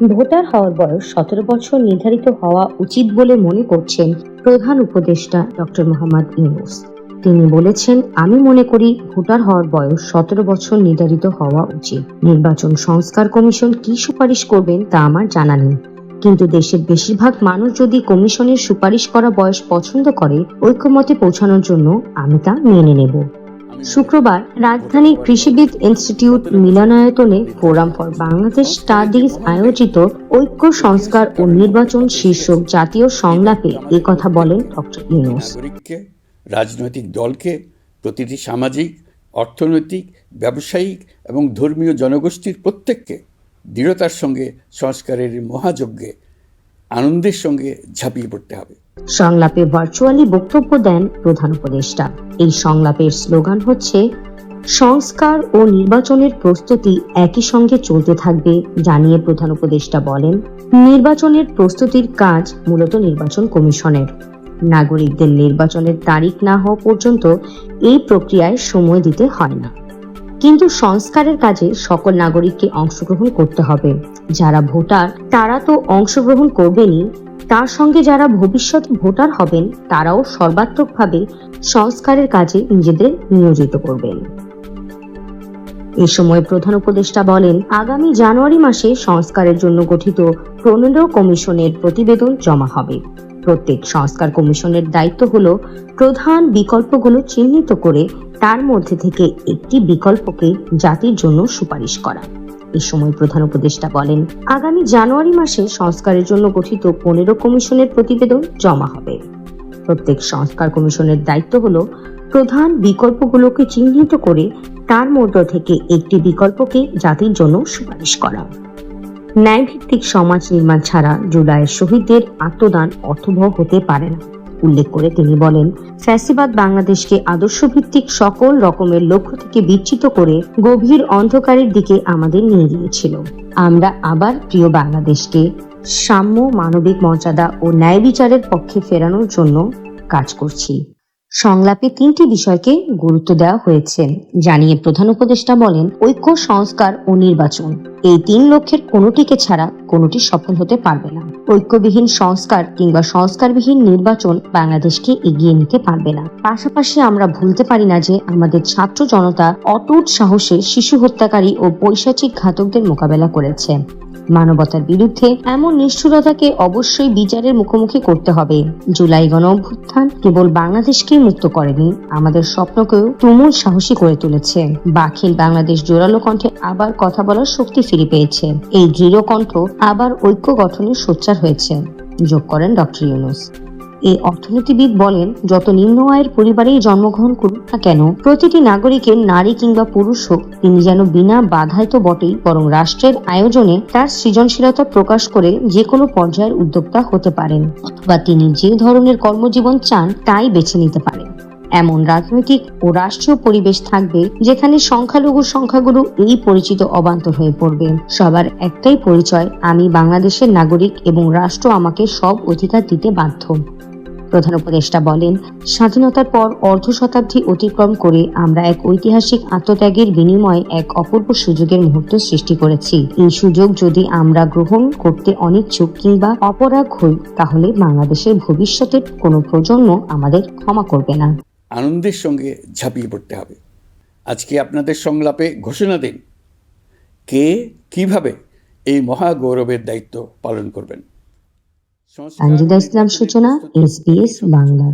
Voter হওয়ার বয়স সতেরো বছর নির্ধারিত হওয়া উচিত বলে মনে করছেন প্রধান উপদেষ্টা ডক্টর মোহাম্মদ ইউনুস। তিনি বলেছেন, আমি মনে করি ভোটার হওয়ার বয়স সতেরো বছর নির্ধারিত হওয়া উচিত। নির্বাচন সংস্কার কমিশন কি সুপারিশ করবেন তা আমার জানা নেই। কিন্তু দেশের বেশিরভাগ মানুষ যদি কমিশনের সুপারিশ করা বয়স পছন্দ করে ঐক্যমতে পৌঁছানোর জন্য আমি তা মেনে নেব। শুক্রবার রাজধানীর কৃষিবিদ ইনস্টিটিউট মিলনায়তনে ফোরাম ফর বাংলাদেশ স্টাডিজ আয়োজিত ঐক্য, সংস্কার ও নির্বাচন শীর্ষক জাতীয় সংলাপে কথা বলেন ডক্টর ইউনুস। রাজনৈতিক দলকে, প্রতিটি সামাজিক, অর্থনৈতিক, ব্যবসায়িক এবং ধর্মীয় জনগোষ্ঠীর প্রত্যেককে দৃঢ়তার সঙ্গে, সংস্কারের মহাযজ্ঞে, আনন্দের সঙ্গে ঝাঁপিয়ে পড়তে হবে। সংলাপে ভার্চুয়ালি বক্তব্য দেন প্রধান উপদেষ্টা। এই সংলাপের স্লোগান হচ্ছে, সংস্কার ও নির্বাচনের প্রস্তুতি একই সঙ্গে চলতে থাকবে, জানিয়ে প্রধান উপদেষ্টা বলেন, নির্বাচনের প্রস্তুতির কাজ মূলত নির্বাচন কমিশনের। নাগরিকদের নির্বাচনের তারিখ না হওয়া পর্যন্ত এই প্রক্রিয়ায় সময় দিতে হয় না। কিন্তু সংস্কারের কাজে সকল নাগরিককে অংশগ্রহণ করতে হবে। যারা ভোটার, তারা তো অংশগ্রহণ করবেনই। তার সঙ্গে যারা ভবিষ্যতে ভোটার হবেন, তারাও সর্বাত্মকভাবে সংস্কারের কাজে নিজেদের নিয়োজিত করবেন। এ সময় প্রধান উপদেষ্টা বলেন, আগামী জানুয়ারি মাসে সংস্কারের জন্য গঠিত পনেরো কমিশনের প্রতিবেদন জমা হবে। প্রত্যেক সংস্কার কমিশনের দায়িত্ব হল প্রধান বিকল্পগুলো চিহ্নিত করে তার মধ্যে থেকে একটি বিকল্পকে জাতির জন্য সুপারিশ করা। এ সময় প্রধান উপদেষ্টা বলেন, আগামী জানুয়ারি মাসে সংস্কারের জন্য গঠিত পনেরো কমিশনের প্রতিবেদন জমা হবে। প্রত্যেক সংস্কার কমিশনের দায়িত্ব হলো প্রধান বিকল্পগুলোকে চিহ্নিত করে তার মধ্য থেকে একটি বিকল্পকে জাতির জন্য সুপারিশ করা। ন্যায়ভিত্তিক সমাজ নির্মাণ ছাড়া জুলাইয়ের শহীদদের আত্মদান অর্থবহ হতে পারে না। উল্লেখ করে তিনি বলেন, ফ্যাসিবাদ বাংলাদেশকে আদর্শভিত্তিক সকল রকমের লক্ষ্য থেকে বিচ্ছিত করে গভীর অন্ধকারের দিকে আমাদের নিয়ে গিয়েছিল। আমরা আবার প্রিয় বাংলাদেশকে সাম্য মানবিক মর্যাদা ও ন্যায় বিচারের পক্ষে ফেরানোর জন্য কাজ করছি। সংলাপে তিনটি বিষয়কে গুরুত্ব দেওয়া হয়েছে। জানিয়ে প্রধান উপদেষ্টা বলেন, ঐক্য, সংস্কার ও নির্বাচন এই তিন লক্ষ্যের কোনোটিকে ছাড়া কোনোটি সফল হতে পারবে না। ঐক্যবিহীন সংস্কার কিংবা সংস্কারবিহীন নির্বাচন বাংলাদেশকে এগিয়ে নিতে পারবে না। পাশাপাশি আমরা ভুলতে পারি না যে আমাদের ছাত্র জনতা অটুট সাহসে শিশু হত্যাকারী ও পৈশাচিক ঘাতকদের মোকাবেলা করেছে। মানবতার বিরুদ্ধে এমন নিষ্ঠুরতাকে অবশ্যই বিচারের মুখোমুখি করতে হবে। জুলাই গণ অভ্যুত্থান কেবল বাংলাদেশকেই মুক্ত করেনি, আমাদের স্বপ্নকেও তুমুল সাহসী করে তুলেছে। বাখিল বাংলাদেশ জোরালো কণ্ঠে আবার কথা বলার শক্তি ফিরে পেয়েছে। এই দৃঢ় কণ্ঠ আবার ঐক্য গঠনের সোচ্চার হয়েছে। যোগ করেন ডক্টর ইউনুস। এই অর্থনীতিবিদ বলেন, যত নিম্ন আয়ের পরিবারেই জন্মগ্রহণ করুক না কেন, প্রতিটি নাগরিকের নারী কিংবা পুরুষ হোক, তিনি যেন বিনা বাধায় তো বটেই, বরং রাষ্ট্রের আয়োজনে তার সৃজনশীলতা প্রকাশ করে যে কোনো পর্যায়ের উদ্যোক্তা হতে পারেন বা তিনি যে ধরনের কর্মজীবন চান তাই বেছে নিতে পারেন। এমন রাজনৈতিক ও রাষ্ট্রীয় পরিবেশ থাকবে যেখানে সংখ্যালঘু সংখ্যাগুরু এই পরিচিত অবান্তর হয়ে পড়বে। সবার একটাই পরিচয়, আমি বাংলাদেশের নাগরিক এবং রাষ্ট্র আমাকে সব অধিকার দিতে বাধ্য। প্রধান উপদেষ্টা বলেন, স্বাধীনতার পর অর্ধ শতাব্দী অতিক্রম করে আমরা এক ঐতিহাসিক আত্মত্যাগের বিনিময়ে এক অপূর্ব সুযোগের মুহূর্ত সৃষ্টি করেছি। এই সুযোগ যদি আমরা গ্রহণ করতে অনিচ্ছুক কিংবা অপরাগ হই, তাহলে বাংলাদেশের ভবিষ্যতের কোনো প্রজন্ম আমাদের ক্ষমা করবে না। আনন্দের সঙ্গে ঝাঁপিয়ে পড়তে হবে। আজকে আপনাদের সংলাপে ঘোষণা দিন, কে কীভাবে এই মহা গৌরবের দায়িত্ব পালন করবেন। সঞ্জিদা ইসলাম সূচনা এসবিএস বাংলা।